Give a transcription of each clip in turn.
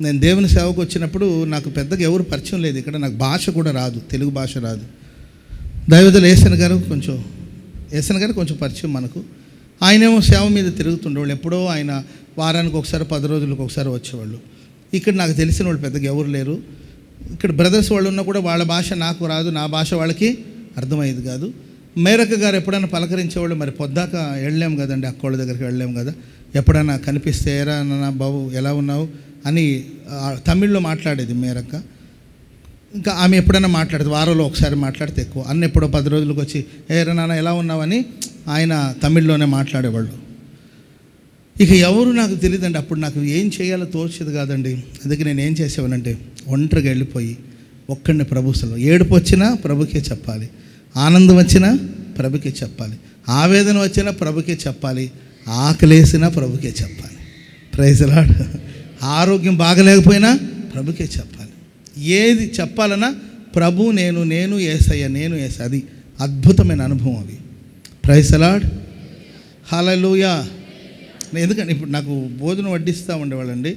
నేను దేవుని సేవకు వచ్చినప్పుడు నాకు పెద్దగా ఎవరు పరిచయం లేదు. ఇక్కడ నాకు భాష కూడా రాదు. తెలుగు భాష రాదు. దైవదలు ఏసన గారు కొంచెం ఏసన గారు కొంచెం పరిచయం మనకు. ఆయనేమో సేవ మీద తిరుగుతుండేవాళ్ళు. ఎప్పుడో ఆయన వారానికి ఒకసారి పది రోజులకు ఒకసారి వచ్చేవాళ్ళు. ఇక్కడ నాకు తెలిసిన వాళ్ళు పెద్దగా ఎవరు లేరు. ఇక్కడ బ్రదర్స్ వాళ్ళు ఉన్నా కూడా వాళ్ళ భాష నాకు రాదు. నా భాష వాళ్ళకి అర్థమయ్యేది కాదు. మేరక గారు ఎప్పుడైనా పలకరించేవాళ్ళు మరి పొద్దాక వెళ్ళలేం కదండి? అక్కోళ్ళ దగ్గరికి వెళ్ళలేము కదా? ఎప్పుడైనా కనిపిస్తే ఎరా నా బాబు ఎలా ఉన్నావు? అని తమిళ్ళో మాట్లాడేది మేరక్క. ఇంకా ఆమె ఎప్పుడైనా మాట్లాడదు వారంలో ఒకసారి మాట్లాడితే ఎక్కువ. అన్న ఎప్పుడో పది రోజులకు వచ్చి ఏ నాన్న ఎలా ఉన్నావని? ఆయన తమిళ్ళోనే మాట్లాడేవాళ్ళు. ఇక ఎవరు నాకు తెలియదండి అప్పుడు నాకు ఏం చేయాలో తోచేది కాదండి. అందుకే నేను ఏం చేసేవానంటే ఒంటరిగా వెళ్ళిపోయి ఒక్కడిని ప్రభుసలో ఏడుపు వచ్చినా ప్రభుకే చెప్పాలి. ఆనందం వచ్చినా ప్రభుకే చెప్పాలి. ఆవేదన వచ్చినా ప్రభుకే చెప్పాలి. ఆకలేసినా ప్రభుకే చెప్పాలి. ప్రైజలాడ్ ఆరోగ్యం బాగలేకపోయినా ప్రభుకే చెప్పాలి. ఏది చెప్పాలన్నా ప్రభు నేను నేను ఏసయ్య నేను ఏస అది అద్భుతమైన అనుభవం అవి ప్రైసలాడ్ హలలుయా ఎందుకంటే ఇప్పుడు నాకు భోజనం వడ్డిస్తూ ఉండేవాళ్ళండి.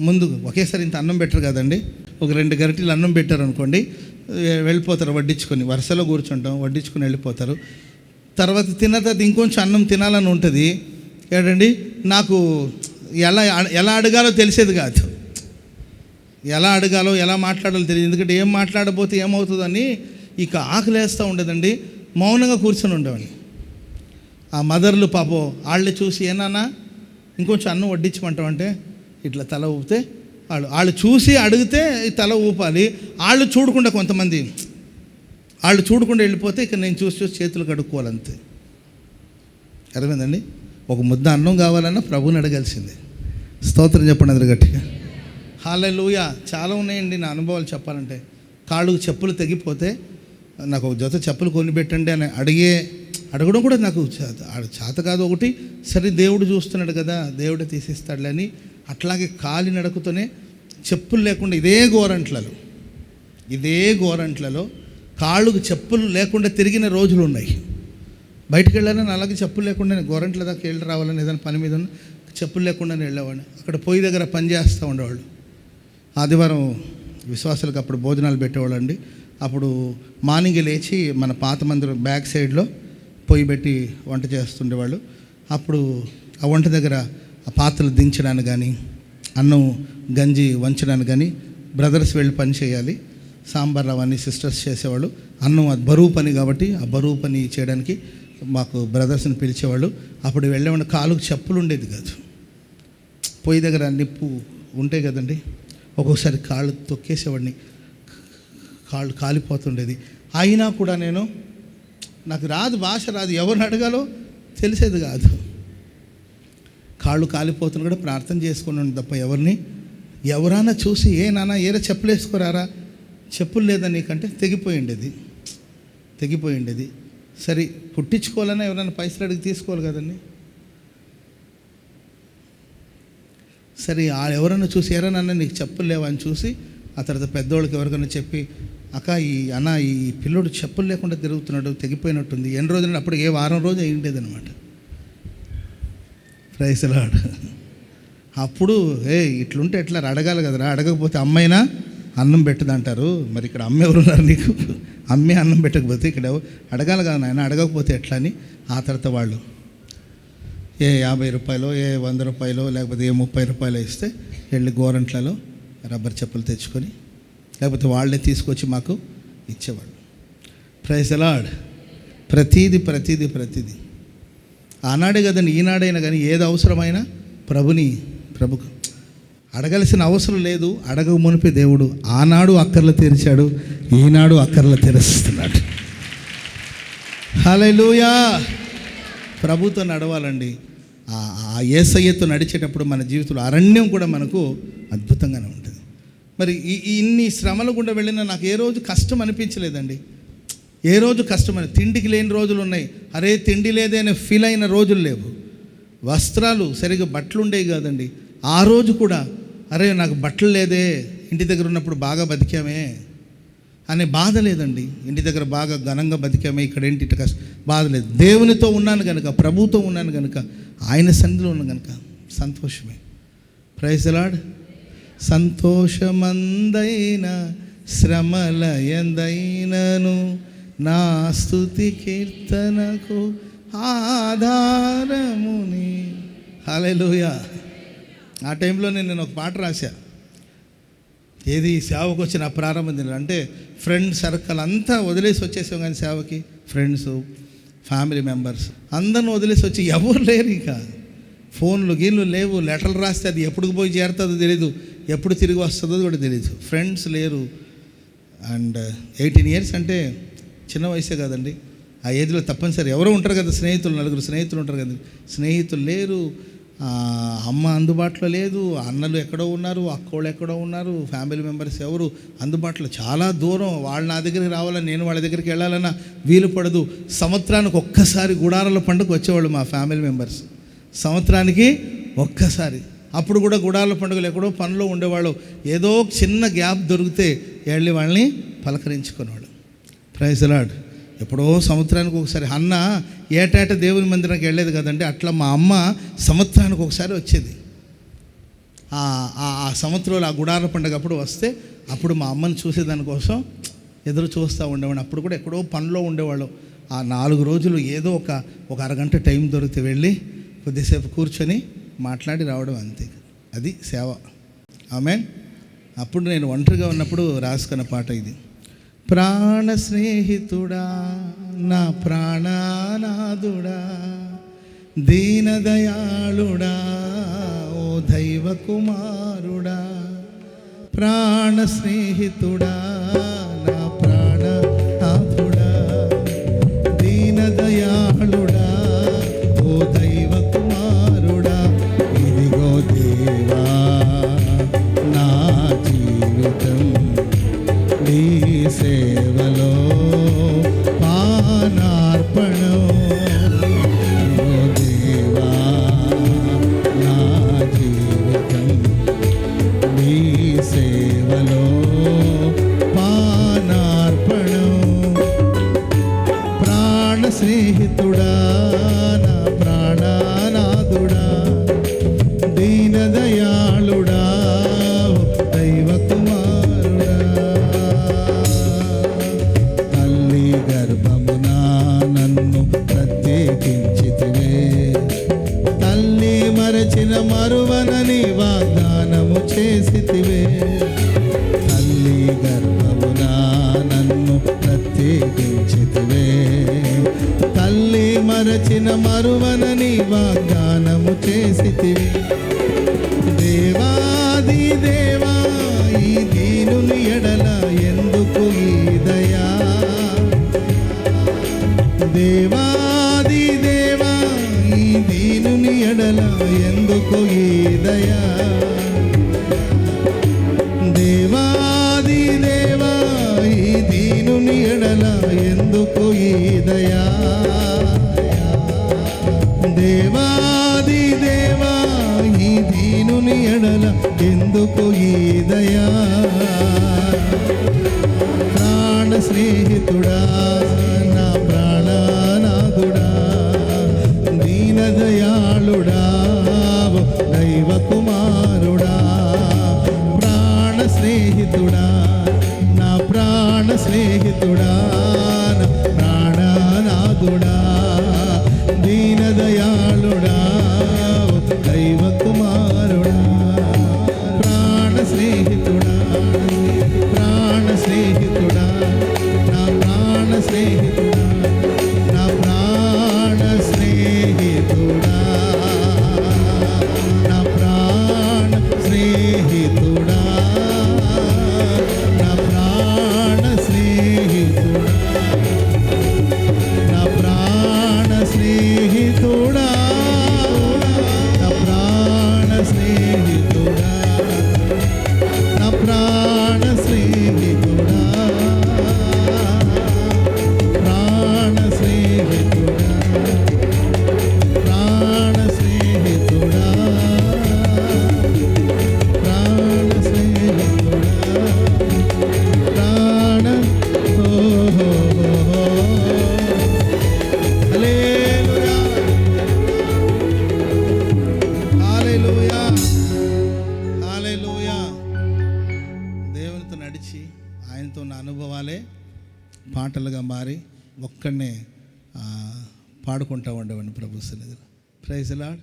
ముందు ఒకేసారి ఇంత అన్నం పెట్టరు కదండి. ఒక రెండు గరిటెలు అన్నం పెట్టారు అనుకోండి వెళ్ళిపోతారు వడ్డించుకొని. వరుసలో కూర్చుంటాం వడ్డించుకొని వెళ్ళిపోతారు. తర్వాత తిన్న తర్వాత ఇంకొంచెం అన్నం తినాలని ఉంటుంది. ఏంటండి నాకు ఎలా ఎలా అడగాలో తెలిసేది కాదు. ఎలా అడగాలో ఎలా మాట్లాడాలో తెలియదు. ఎందుకంటే ఏం మాట్లాడబోతే ఏమవుతుందని ఇక ఆకలేస్తూ ఉండేదండి. మౌనంగా కూర్చొని ఉండేవాడిని. ఆ మదర్లు పాపం వాళ్ళని చూసి ఏనానా ఇంకొంచెం అన్నం వడ్డించమంటామంటే ఇట్లా తల ఊపితే వాళ్ళు వాళ్ళు చూసి అడిగితే తల ఊపాలి. వాళ్ళు చూడకుండా కొంతమంది వాళ్ళు చూడకుండా వెళ్ళిపోతే ఇక నేను చూసి చూసి చేతులు కడుక్కోవాలంతే. అర్థమైందండి? ఒక ముద్ద అన్నం కావాలన్నా ప్రభుని అడగాల్సిందే. స్తోత్రం చెప్పండి అది గట్టిగా. హాలూయ చాలా ఉన్నాయండి నా అనుభవాలు చెప్పాలంటే. కాళ్ళకు చెప్పులు తెగిపోతే నాకు ఒక జత చెప్పులు కొనిపెట్టండి అని అడిగే అడగడం కూడా నాకు చేత కాదు ఒకటి సరే దేవుడు చూస్తున్నాడు కదా దేవుడే తీసేస్తాడులే అని అట్లాగే కాలి నడకతోనే చెప్పులు లేకుండా ఇదే గోరంట్లలో ఇదే గోరంట్లలో కాళ్ళకు చెప్పులు లేకుండా తిరిగిన రోజులు ఉన్నాయి. బయటకు వెళ్ళాలని అలాగే చెప్పులు లేకుండా నేను గోరంట్ల దాకా వెళ్ళి రావాలని ఏదైనా పని మీద ఉన్నా చెప్పులు లేకుండా వెళ్ళేవాడిని. అక్కడ పొయ్యి దగ్గర పని చేస్తూ ఉండేవాళ్ళు. ఆదివారం విశ్వాసులకు అప్పుడు భోజనాలు పెట్టేవాళ్ళు అండి అప్పుడు మార్నింగ్ లేచి మన పాత మందిరం బ్యాక్ సైడ్లో పొయ్యి పెట్టి వంట చేస్తుండేవాళ్ళు. అప్పుడు ఆ వంట దగ్గర ఆ పాత్రలు దించడానికి కానీ అన్నం గంజి వంచడానికి కానీ బ్రదర్స్ వెళ్ళి పని చేయాలి. సాంబార్ అవన్నీ సిస్టర్స్ చేసేవాళ్ళు. అన్నం అది బరువు పని కాబట్టి ఆ బరువు పని చేయడానికి మాకు బ్రదర్స్ని పిలిచేవాళ్ళు అప్పుడు వెళ్ళేవాడిని కాలుకు చెప్పులు ఉండేది కాదు. పొయ్యి దగ్గర నిప్పు ఉంటాయి కదండి ఒక్కొక్కసారి కాళ్ళు తొక్కేసేవాడిని కాళ్ళు కాలిపోతుండేది. అయినా కూడా నేను నాకు రాదు భాష రాదు ఎవరిని అడగాలో తెలిసేది కాదు. కాళ్ళు కాలిపోతున్నా కూడా ప్రార్థన చేసుకున్నాను తప్ప ఎవరిని ఎవరైనా చూసి ఏ నాన్న ఏరా చెప్పులు వేసుకోరారా? చెప్పులు లేదా నీకంటే తెగిపోయి ఉండేది తెగిపోయి ఉండేది. సరే పుట్టించుకోవాలన్నా ఎవరైనా పైసలు అడిగి తీసుకోవాలి కదండి. సరే ఆ ఎవరైనా చూసి ఎవరైనా నీకు చెప్పులు లేవా అని చూసి ఆ తర్వాత పెద్దోళ్ళకి ఎవరికైనా చెప్పి అక్క ఈ అన్న ఈ పిల్లోడు చెప్పులు లేకుండా తిరుగుతున్నాడు తెగిపోయినట్టుంది. ఎన్ని రోజులు అప్పుడు ఏ వారం రోజు అయి ప్రైసలాడు అప్పుడు ఏ ఇట్లుంటే ఎట్లా? అడగాలి కదరా. అడగకపోతే అమ్మైనా అన్నం పెట్టదంటారు. మరి ఇక్కడ అమ్మ ఎవరున్నారు నీకు? అమ్మే అన్నం పెట్టకపోతే ఇక్కడ అడగాలి కదా నాయన అడగకపోతే ఎట్లా అని? ఆ తర్వాత వాళ్ళు ఏ యాభై రూపాయలు ఏ వంద రూపాయలు లేకపోతే ఏ ముప్పై రూపాయలు ఇస్తే వెళ్ళి గోరంట్లలో రబ్బర్ చెప్పులు తెచ్చుకొని లేకపోతే వాళ్ళే తీసుకొచ్చి మాకు ఇచ్చేవాళ్ళు. ప్రైజ్ అలాడ్ ప్రతీది ప్రతీది ప్రతీది. ఆనాడే కదండి ఈనాడైనా కానీ ఏది అవసరమైనా ప్రభుని ప్రభుకు అడగాల్సిన అవసరం లేదు. అడగ మునిపే దేవుడు ఆనాడు అక్కర్లు తీర్చాడు ఈనాడు అక్కర్లు తీరుస్తున్నాడు హల్లెలూయా! ప్రభుతో నడవాలండి. ఆ- ఏసయ్యతో నడిచేటప్పుడు మన జీవితంలో అరణ్యం కూడా మనకు అద్భుతంగానే ఉంటుంది. మరి ఈ ఇన్ని శ్రమల గుండా వెళ్ళినా నాకు ఏ రోజు కష్టం అనిపించలేదండి. ఏ రోజు కష్టమని తిండికి లేని రోజులు ఉన్నాయి. అరే తిండి లేదే అనే ఫీల్ అయిన రోజులు లేవు. వస్త్రాలు సరిగ్గా బట్టలు ఉండేవి కాదండి. ఆ రోజు కూడా అరే నాకు బట్టలు లేదే ఇంటి దగ్గర ఉన్నప్పుడు బాగా బతికామే అనే బాధ లేదండి. ఇంటి దగ్గర బాగా ఘనంగా బతికామే ఇక్కడ ఏంటి ఇటు బాధ లేదు. దేవునితో ఉన్నాను కనుక ప్రభుతో ఉన్నాను కనుక ఆయన సన్నిధిలో ఉన్నాను కనుక సంతోషమే. ప్రైజలాడ్ సంతోషమందైన శ్రమల ఎందైనను నా స్థుతి కీర్తనకు ఆధారముని. హలో ఆ టైంలోనే నేను ఒక పాట రాశా. ఏది సేవకు వచ్చిన ప్రారంభం దినం అంటే ఫ్రెండ్ సర్కిల్ అంతా వదిలేసి వచ్చేసాం కానీ సేవకి ఫ్రెండ్స్ ఫ్యామిలీ మెంబర్స్ అందరిని వదిలేసి వచ్చి ఎవరు లేరు ఇంకా. ఫోన్లు గీన్లు లేవు లెటర్లు రాస్తే అది ఎప్పుడు పోయి చేరుతుందో తెలీదు ఎప్పుడు తిరిగి వస్తుందో కూడా తెలియదు ఫ్రెండ్స్ లేరు. అండ్ ఎయిటీన్ ఇయర్స్ అంటే చిన్న వయసే కదండి. ఆ ఏజ్లో తప్పనిసరి ఎవరో ఉంటారు కదా స్నేహితులు నలుగురు స్నేహితులు ఉంటారు కదా. స్నేహితులు లేరు. అమ్మ అందుబాటులో లేదు అన్నలు ఎక్కడో ఉన్నారు అక్కోళ్ళు ఎక్కడో ఉన్నారు ఫ్యామిలీ మెంబర్స్ ఎవరు అందుబాటులో చాలా దూరం. వాళ్ళు నా దగ్గరికి రావాలని నేను వాళ్ళ దగ్గరికి వెళ్ళాలన్నా వీలు పడదు. సంవత్సరానికి ఒక్కసారి గుడారాల పండుగ వచ్చేవాళ్ళు మా ఫ్యామిలీ మెంబర్స్. సంవత్సరానికి ఒక్కసారి. అప్పుడు కూడా గుడారాల పండుగలు ఎక్కడో పనిలో ఉండేవాళ్ళు. ఏదో చిన్న గ్యాప్ దొరికితే వెళ్ళి వాళ్ళని పలకరించుకునేవాళ్ళు. ప్రైజ్ లాడ్ ఎప్పుడో సంవత్సరానికి ఒకసారి. అన్న ఏటేట దేవుని మందిరానికి వెళ్ళేది కదండి అట్లా మా అమ్మ సంవత్సరానికి ఒకసారి వచ్చేది. ఆ- సంవత్సరంలో ఆ గుడార పండుగ అప్పుడు వస్తే అప్పుడు మా అమ్మని చూసేదానికోసం ఎదురు చూస్తూ ఉండేవాడిని. అప్పుడు కూడా ఎక్కడో పనిలో ఉండేవాళ్ళు. ఆ నాలుగు రోజులు ఏదో ఒక ఒక అరగంట టైం దొరికితే వెళ్ళి కొద్దిసేపు కూర్చొని మాట్లాడి రావడం అంతే. అది సేవ. ఆమె అప్పుడు నేను ఒంటరిగా ఉన్నప్పుడు రాసుకున్న పాట ఇది. ప్రాణ స్నేహితుడా నా ప్రాణానాథుడా దీనదయాళుడా ఓ దైవ కుమారుడా ప్రాణ స్నేహితుడా వాగ్దానము చేసితివే. తల్లి గర్భమున నన్ను ప్రత్యేకించితివే. తల్లి మరచిన మరువనని వాగ్దానము చేసితివి. దేవాది దేవా ఈ దీనుని ఎడల ఎందు దేవాది దేవా ఈ దీనుని ఎడల ఎందుకు ఈ దయా? ప్రాణ స్నేహితుడా నా ప్రాణనాథుడా దీనదయాళుడా దైవకు ఆయనతో ఉన్న అనుభవాలే పాటలుగా మారి ఒక్కడనే పాడుకుంటా ఉండేవాడిని ప్రభు సన్నిధిలో. Praise lord